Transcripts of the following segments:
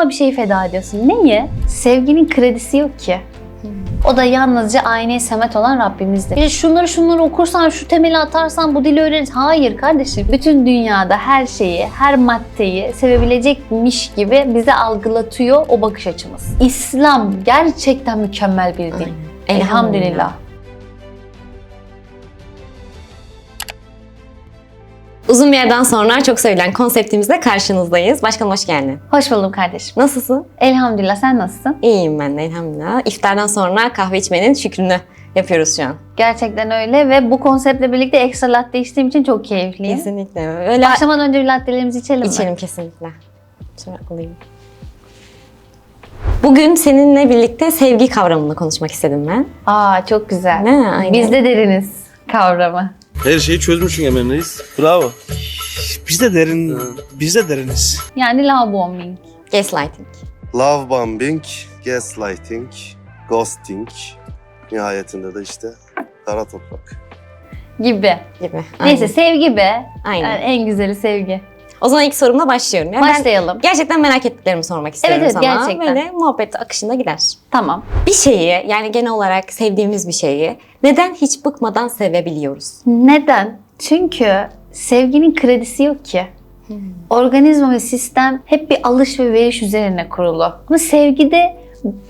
ama bir şeyi feda ediyorsun. Neyi? Sevginin kredisi yok ki. O da yalnızca aynı semet olan Rabbimizdir. De şunları şunları okursan, şu temeli atarsan bu dili öğrenirsin. Hayır kardeşim. Bütün dünyada her şeyi, her maddeyi sevebilecekmiş gibi bize algılatıyor o bakış açımız. İslam gerçekten mükemmel bir din. Elhamdülillah. Uzun bir yerden sonra çok sevilen konseptimizle karşınızdayız. Başkanım hoş geldin. Hoş buldum kardeşim. Nasılsın? Elhamdülillah sen nasılsın? İyiyim ben de elhamdülillah. İftardan sonra kahve içmenin şükrünü yapıyoruz şu an. Gerçekten öyle ve bu konseptle birlikte ekstra latte içtiğim için çok keyifliyim. Kesinlikle. Öyle Başlamadan önce bir lattelerimizi içelim mi? içelim kesinlikle. Şöyle alayım. Bugün seninle birlikte sevgi kavramını konuşmak istedim ben. Aa çok güzel. Ne? Aynen. Biz de deriniz kavramı. Her şeyi çözmüşsün Emre Reis. Bravo. Biz de derin, biz de deriniz. Yani love bombing. Gaslighting. Love bombing, gaslighting, ghosting. Nihayetinde de işte kara toprak. Gibi. gibi. Neyse sevgi be. Aynen. Yani en güzeli sevgi. O zaman ilk sorumla başlıyorum. Yani ben Başlayalım. gerçekten merak ettiklerimi sormak istiyorum evet, sana. gerçekten. Böyle muhabbet akışında gider. Tamam. Bir şeyi yani genel olarak sevdiğimiz bir şeyi neden hiç bıkmadan sevebiliyoruz? Neden? Çünkü sevginin kredisi yok ki. Organizma ve sistem hep bir alış ve veriş üzerine kurulu. Ama sevgide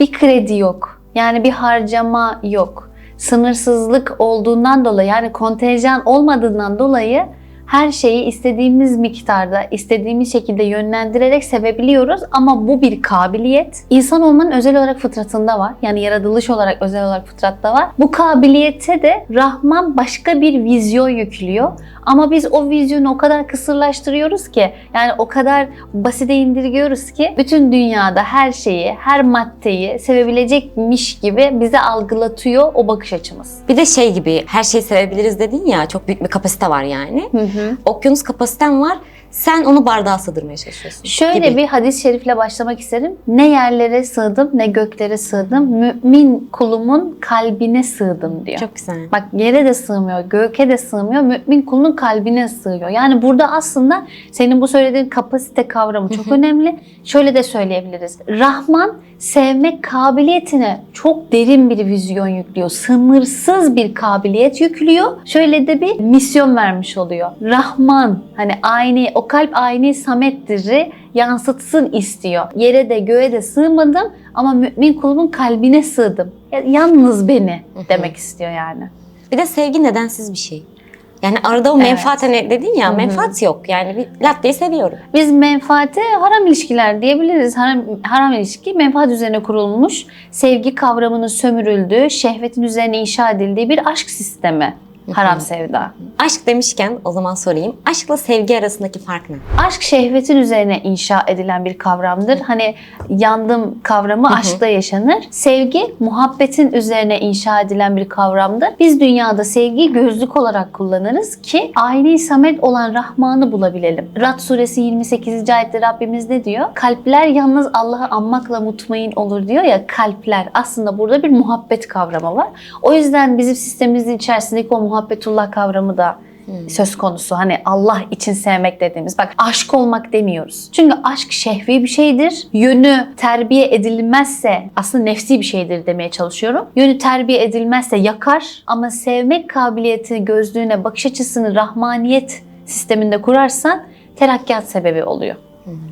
bir kredi yok. Yani bir harcama yok. Sınırsızlık olduğundan dolayı yani kontenjan olmadığından dolayı her şeyi istediğimiz miktarda, istediğimiz şekilde yönlendirerek sevebiliyoruz ama bu bir kabiliyet. İnsan olmanın özel olarak fıtratında var. Yani yaratılış olarak özel olarak fıtratta var. Bu kabiliyete de Rahman başka bir vizyon yüklüyor. Ama biz o vizyonu o kadar kısırlaştırıyoruz ki, yani o kadar basite indirgiyoruz ki bütün dünyada her şeyi, her maddeyi sevebilecekmiş gibi bize algılatıyor o bakış açımız. Bir de şey gibi her şeyi sevebiliriz dedin ya çok büyük bir kapasite var yani. Hı hı. Okyanus kapasiten var. Sen onu bardağa sığdırmaya çalışıyorsun. Şöyle gibi. bir hadis-i şerifle başlamak isterim. Ne yerlere sığdım ne göklere sığdım. Mümin kulumun kalbine sığdım diyor. Çok güzel. Bak yere de sığmıyor, göke de sığmıyor, mümin kulunun kalbine sığıyor. Yani burada aslında senin bu söylediğin kapasite kavramı çok önemli. Şöyle de söyleyebiliriz. Rahman sevmek kabiliyetine çok derin bir vizyon yüklüyor. Sınırsız bir kabiliyet yüklüyor. Şöyle de bir misyon vermiş oluyor. Rahman hani aynı o kalp aynı samettir'i yansıtsın istiyor. Yere de göğe de sığmadım ama mümin kulumun kalbine sığdım. Ya- Yalnız beni demek istiyor yani. Bir de sevgi nedensiz bir şey. Yani arada o Evet. menfaat hani dedin ya menfaat yok. Yani bir latteyi seviyorum. Biz menfaate haram ilişkiler diyebiliriz. Haram, haram ilişki menfaat üzerine kurulmuş, sevgi kavramının sömürüldüğü, şehvetin üzerine inşa edildiği bir aşk sistemi. Haram sevda. Aşk demişken o zaman sorayım. Aşkla sevgi arasındaki fark ne? Aşk şehvetin üzerine inşa edilen bir kavramdır. Hani yandım kavramı aşkta yaşanır. Sevgi muhabbetin üzerine inşa edilen bir kavramdır. Biz dünyada sevgiyi gözlük olarak kullanırız ki aynı samet olan Rahman'ı bulabilelim. Rad suresi 28. ayette Rabbimiz ne diyor? Kalpler yalnız Allah'ı anmakla mutmain olur diyor ya kalpler. Aslında burada bir muhabbet kavramı var. O yüzden bizim sistemimizin içerisindeki o muhabbetullah kavramı da söz konusu. Hani Allah için sevmek dediğimiz. Bak aşk olmak demiyoruz. Çünkü aşk şehvi bir şeydir. Yönü terbiye edilmezse aslında nefsi bir şeydir demeye çalışıyorum. Yönü terbiye edilmezse yakar ama sevmek kabiliyeti gözlüğüne bakış açısını rahmaniyet sisteminde kurarsan terakkiat sebebi oluyor.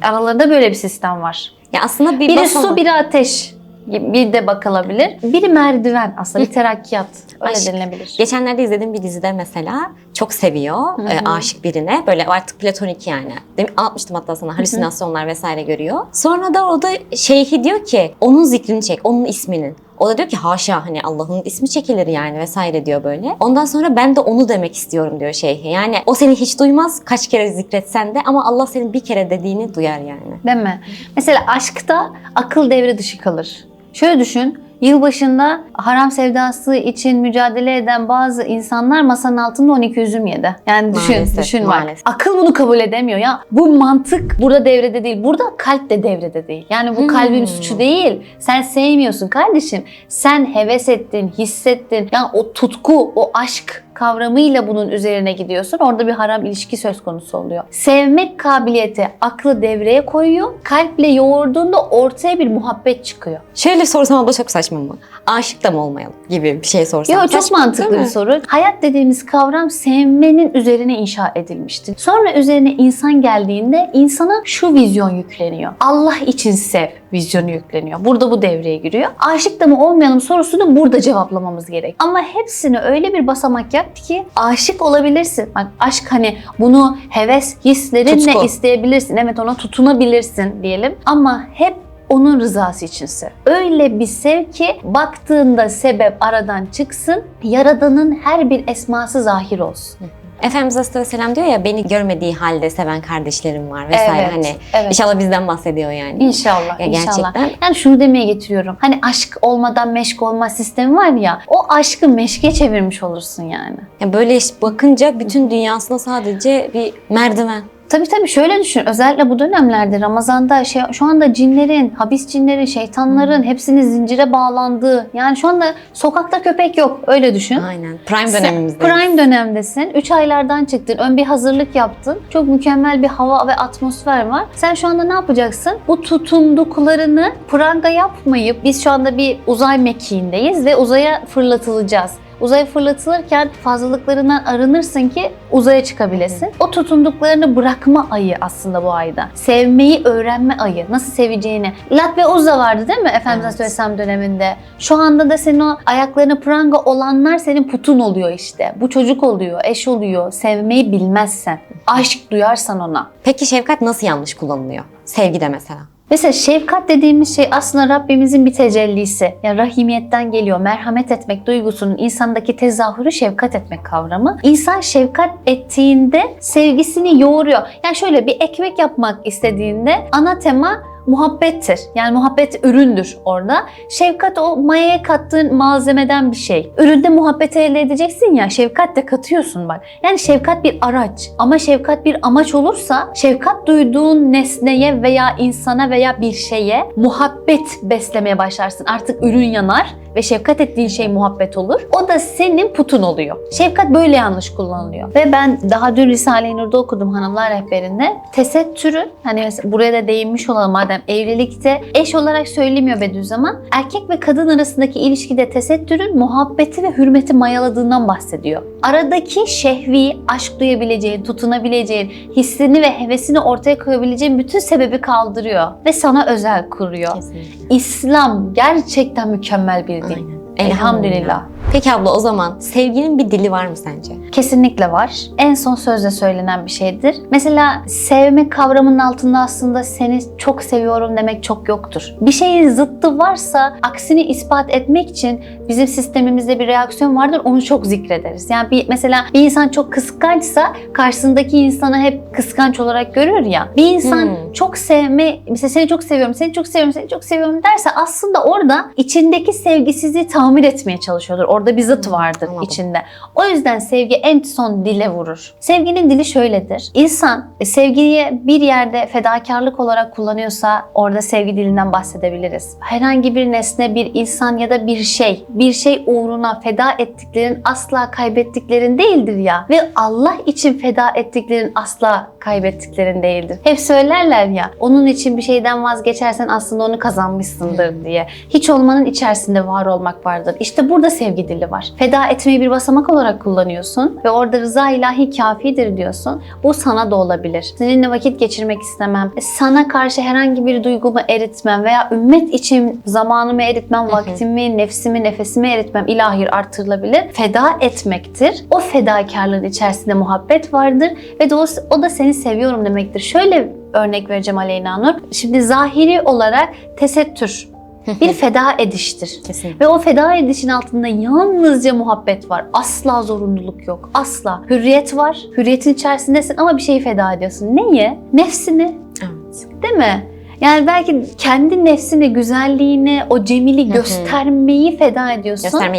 Aralarında böyle bir sistem var. Ya aslında bir Biri su, biri ateş bir de bakılabilir. Biri merdiven aslında bir terakkiyat. Öyle Aşk. denilebilir. Geçenlerde izlediğim bir dizide mesela çok seviyor e, aşık birine. Böyle artık platonik yani. Demin anlatmıştım hatta sana halüsinasyonlar vesaire görüyor. Sonra da o da şeyhi diyor ki onun zikrini çek, onun isminin. O da diyor ki haşa hani Allah'ın ismi çekilir yani vesaire diyor böyle. Ondan sonra ben de onu demek istiyorum diyor şeyhi. Yani o seni hiç duymaz kaç kere zikretsen de ama Allah senin bir kere dediğini duyar yani. Değil mi? Mesela aşkta akıl devre dışı kalır. Şöyle düşün. Yılbaşında haram sevdası için mücadele eden bazı insanlar masanın altında 12 üzüm yedi. Yani düşün, Maalesef, düşün maalesef. Akıl bunu kabul edemiyor ya. Bu mantık burada devrede değil. Burada kalp de devrede değil. Yani bu Hmm. kalbin suçu değil. Sen sevmiyorsun kardeşim. Sen heves ettin, hissettin. Yani o tutku, o aşk kavramıyla bunun üzerine gidiyorsun. Orada bir haram ilişki söz konusu oluyor. Sevmek kabiliyeti aklı devreye koyuyor. Kalple yoğurduğunda ortaya bir muhabbet çıkıyor. Şöyle sorsam abla çok saçma mı? Aşık da mı olmayalım gibi bir şey sorsam. Yo, çok Saçma, mantıklı bir soru. Hayat dediğimiz kavram sevmenin üzerine inşa edilmiştir. Sonra üzerine insan geldiğinde insana şu vizyon yükleniyor. Allah için sev vizyonu yükleniyor. Burada bu devreye giriyor. Aşık da mı olmayalım sorusunu burada cevaplamamız gerek. Ama hepsini öyle bir basamak yaptı ki aşık olabilirsin. Bak aşk hani bunu heves hislerinle Tutku. isteyebilirsin. Evet ona tutunabilirsin diyelim. Ama hep onun rızası için sev. Öyle bir sev ki baktığında sebep aradan çıksın, Yaradan'ın her bir esması zahir olsun. Efendimiz Aleyhisselam diyor ya beni görmediği halde seven kardeşlerim var vesaire Evet, hani. evet. İnşallah bizden bahsediyor yani. İnşallah, Ya inşallah. gerçekten. Yani şunu demeye getiriyorum. Hani aşk olmadan meşk olma sistemi var ya, o aşkı meşke çevirmiş olursun yani. Ya böyle bakınca bütün dünyasında sadece bir merdiven. Tabii tabii şöyle düşün. Özellikle bu dönemlerde Ramazan'da şey, şu anda cinlerin, habis cinlerin, şeytanların hepsinin zincire bağlandığı. Yani şu anda sokakta köpek yok. Öyle düşün. Aynen. Prime dönemimizde. Prime dönemdesin. 3 aylardan çıktın. Ön bir hazırlık yaptın. Çok mükemmel bir hava ve atmosfer var. Sen şu anda ne yapacaksın? Bu tutunduklarını pranga yapmayıp biz şu anda bir uzay mekiğindeyiz ve uzaya fırlatılacağız. Uzaya fırlatılırken fazlalıklarından arınırsın ki uzaya çıkabilesin. O tutunduklarını bırakma ayı aslında bu ayda. Sevmeyi öğrenme ayı. Nasıl seveceğini. Lat ve Uzza vardı değil mi Efendimiz Evet. Aleyhisselam döneminde? Şu anda da senin o ayaklarını pranga olanlar senin putun oluyor işte. Bu çocuk oluyor, eş oluyor. Sevmeyi bilmezsen, aşk duyarsan ona. Peki şefkat nasıl yanlış kullanılıyor? Sevgide mesela. Mesela şefkat dediğimiz şey aslında Rabbimizin bir tecellisi. Yani rahimiyetten geliyor. Merhamet etmek duygusunun insandaki tezahürü şefkat etmek kavramı. İnsan şefkat ettiğinde sevgisini yoğuruyor. Yani şöyle bir ekmek yapmak istediğinde ana tema muhabbettir. Yani muhabbet üründür orada. Şefkat o mayaya kattığın malzemeden bir şey. Üründe muhabbeti elde edeceksin ya şefkat de katıyorsun bak. Yani şefkat bir araç ama şefkat bir amaç olursa şefkat duyduğun nesneye veya insana veya bir şeye muhabbet beslemeye başlarsın. Artık ürün yanar ve şefkat ettiğin şey muhabbet olur. O da senin putun oluyor. Şefkat böyle yanlış kullanılıyor. Ve ben daha dün Risale-i Nur'da okudum hanımlar rehberinde. Tesettürün hani buraya da değinmiş olalım madem evlilikte eş olarak söylemiyor Bediüzzaman. Erkek ve kadın arasındaki ilişkide tesettürün muhabbeti ve hürmeti mayaladığından bahsediyor. Aradaki şehvi, aşk duyabileceğin, tutunabileceğin, hissini ve hevesini ortaya koyabileceğin bütün sebebi kaldırıyor ve sana özel kuruyor. Kesinlikle. İslam gerçekten mükemmel bir. Aynen. Elhamdülillah. Peki abla o zaman sevginin bir dili var mı sence? Kesinlikle var. En son sözle söylenen bir şeydir. Mesela sevme kavramının altında aslında seni çok seviyorum demek çok yoktur. Bir şeyin zıttı varsa aksini ispat etmek için bizim sistemimizde bir reaksiyon vardır. Onu çok zikrederiz. Yani bir mesela bir insan çok kıskançsa karşısındaki insanı hep kıskanç olarak görür ya. Bir insan Hmm. çok sevme, mesela seni çok seviyorum, seni çok seviyorum, seni çok seviyorum derse aslında orada içindeki sevgisizliği tamir etmeye çalışıyordur. Orada bir zıt vardır anladım. içinde. O yüzden sevgi en son dile vurur. Sevginin dili şöyledir. İnsan e, sevgiyi bir yerde fedakarlık olarak kullanıyorsa orada sevgi dilinden bahsedebiliriz. Herhangi bir nesne, bir insan ya da bir şey, bir şey uğruna feda ettiklerin asla kaybettiklerin değildir ya. Ve Allah için feda ettiklerin asla kaybettiklerin değildir. Hep söylerler ya, onun için bir şeyden vazgeçersen aslında onu kazanmışsındır diye. Hiç olmanın içerisinde var olmak vardır. İşte burada sevgi dili var. Feda etmeyi bir basamak olarak kullanıyorsun ve orada rıza ilahi kafidir diyorsun. Bu sana da olabilir. Seninle vakit geçirmek istemem. Sana karşı herhangi bir duygumu eritmem veya ümmet için zamanımı eritmem, vaktimi, nefsimi, nefesimi eritmem ilahir artırılabilir. Feda etmektir. O fedakarlığın içerisinde muhabbet vardır ve o, o da seni seviyorum demektir. Şöyle örnek vereceğim Aleyna Nur. Şimdi zahiri olarak tesettür bir feda ediştir. Kesinlikle. Ve o feda edişin altında yalnızca muhabbet var. Asla zorunluluk yok. Asla. Hürriyet var. Hürriyetin içerisindesin ama bir şeyi feda ediyorsun. Neye? Nefsini. Evet. Değil mi? Yani belki kendi nefsini, güzelliğini, o cemili göstermeyi feda ediyorsun. Gösterme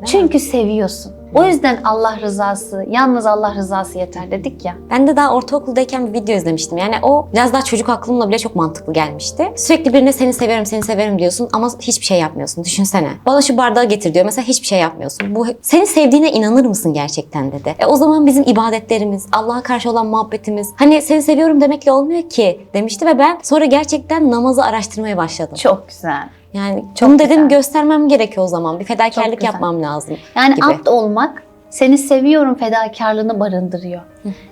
mi? Çünkü seviyorsun. O yüzden Allah rızası, yalnız Allah rızası yeter dedik ya. Ben de daha ortaokuldayken bir video izlemiştim. Yani o biraz daha çocuk aklımla bile çok mantıklı gelmişti. Sürekli birine seni severim, seni severim diyorsun ama hiçbir şey yapmıyorsun. Düşünsene. Bana şu bardağı getir diyor. Mesela hiçbir şey yapmıyorsun. Bu seni sevdiğine inanır mısın gerçekten dedi. E o zaman bizim ibadetlerimiz, Allah'a karşı olan muhabbetimiz hani seni seviyorum demekle olmuyor ki demişti ve ben sonra gerçekten namazı araştırmaya başladım. Çok güzel. Yani Çok bunu dedim güzel. göstermem gerekiyor o zaman. Bir fedakarlık yapmam lazım. Yani gibi. abd olmak seni seviyorum fedakarlığını barındırıyor.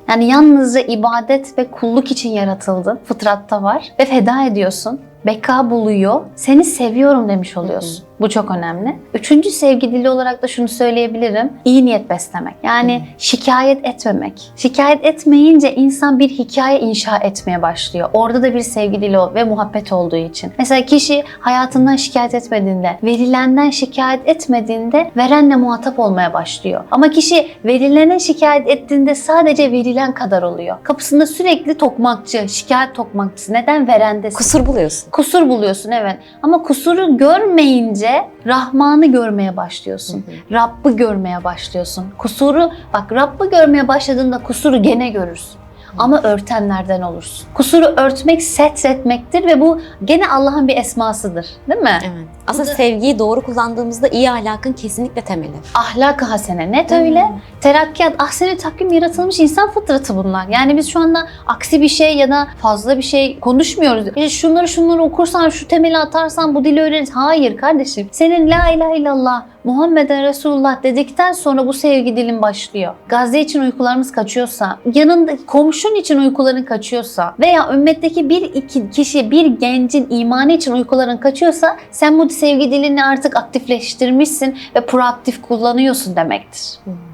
Yani yalnızca ibadet ve kulluk için yaratıldın. Fıtratta var ve feda ediyorsun. Beka buluyor. Seni seviyorum demiş oluyorsun. Bu çok önemli. Üçüncü sevgi dili olarak da şunu söyleyebilirim. İyi niyet beslemek. Yani şikayet etmemek. Şikayet etmeyince insan bir hikaye inşa etmeye başlıyor. Orada da bir sevgi dili ve muhabbet olduğu için. Mesela kişi hayatından şikayet etmediğinde, verilenden şikayet etmediğinde verenle muhatap olmaya başlıyor. Ama kişi verilene şikayet ettiğinde sadece verilen kadar oluyor. Kapısında sürekli tokmakçı, şikayet tokmakçısı. Neden? Verendesin. Kusur buluyorsun. Kusur buluyorsun evet. Ama kusuru görmeyince Rahman'ı görmeye başlıyorsun. Rabb'ı görmeye başlıyorsun. Kusuru bak Rabb'ı görmeye başladığında kusuru gene görürsün. Ama örtenlerden olursun. Kusuru örtmek setretmektir ve bu gene Allah'ın bir esmasıdır. Değil mi? Evet. Aslında sevgiyi doğru kullandığımızda iyi ahlakın kesinlikle temeli. Ahlak-ı hasene net öyle. Terakkiyat, ahsene takvim yaratılmış insan fıtratı bunlar. Yani biz şu anda aksi bir şey ya da fazla bir şey konuşmuyoruz. İşte şunları şunları okursan, şu temeli atarsan bu dili öğreniriz. Hayır kardeşim. Senin la ilahe illallah Muhammeden Resulullah dedikten sonra bu sevgi dilin başlıyor. Gazze için uykularımız kaçıyorsa, yanında komşun için uykuların kaçıyorsa veya ümmetteki bir iki kişi, bir gencin imanı için uykuların kaçıyorsa sen bu sevgi dilini artık aktifleştirmişsin ve proaktif kullanıyorsun demektir.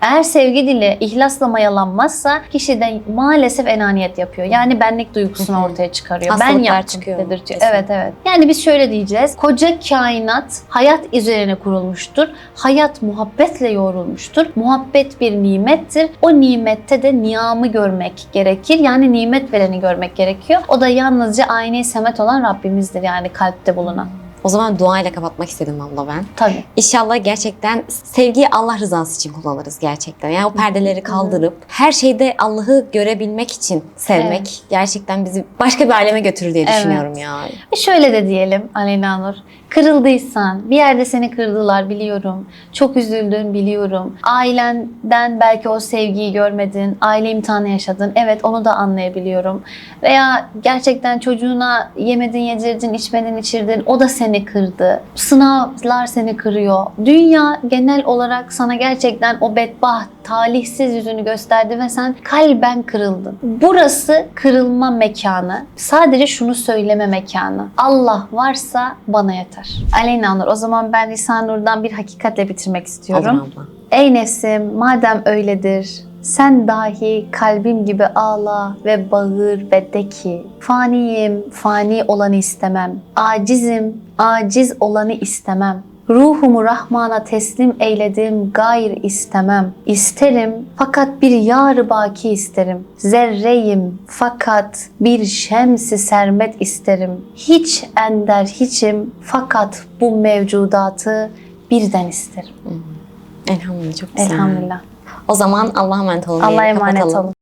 Eğer sevgi dili ihlasla mayalanmazsa kişiden maalesef enaniyet yapıyor. Yani benlik duygusunu ortaya çıkarıyor. ben Hastalıklar yaptım çıkıyor. dedirtiyor. Evet evet. Yani biz şöyle diyeceğiz. Koca kainat hayat üzerine kurulmuştur. Hayat muhabbetle yoğrulmuştur. Muhabbet bir nimettir. O nimette de niyamı görmek gerekir. Yani nimet vereni görmek gerekiyor. O da yalnızca aynı semet olan Rabbimizdir. Yani kalpte bulunan. O zaman duayla kapatmak istedim abla ben. Tabii. İnşallah gerçekten sevgiyi Allah rızası için kullanırız gerçekten. Yani o perdeleri kaldırıp her şeyde Allah'ı görebilmek için sevmek Evet. gerçekten bizi başka bir aleme götürür diye Evet. düşünüyorum ya. Ve şöyle de diyelim Aleyna Nur. Kırıldıysan, bir yerde seni kırdılar biliyorum. Çok üzüldün biliyorum. Ailenden belki o sevgiyi görmedin. Aile imtihanı yaşadın. Evet onu da anlayabiliyorum. Veya gerçekten çocuğuna yemedin, yedirdin, içmedin, içirdin. O da seni kırdı. Sınavlar seni kırıyor. Dünya genel olarak sana gerçekten o bedbaht, talihsiz yüzünü gösterdi ve sen kalben kırıldın. Burası kırılma mekanı. Sadece şunu söyleme mekanı. Allah varsa bana yeter. Aleyna Nur o zaman ben Lisan Nur'dan bir hakikatle bitirmek istiyorum. Ey nefsim madem öyledir sen dahi kalbim gibi ağla ve bağır ve de ki faniyim fani olanı istemem acizim aciz olanı istemem Ruhumu Rahman'a teslim eyledim, gayr istemem. İsterim fakat bir yar baki isterim. Zerreyim fakat bir şemsi sermet isterim. Hiç ender hiçim fakat bu mevcudatı birden isterim. Elhamdülillah çok güzel. Elhamdülillah. O zaman Allah'a emanet olun. Allah'a emanet olun.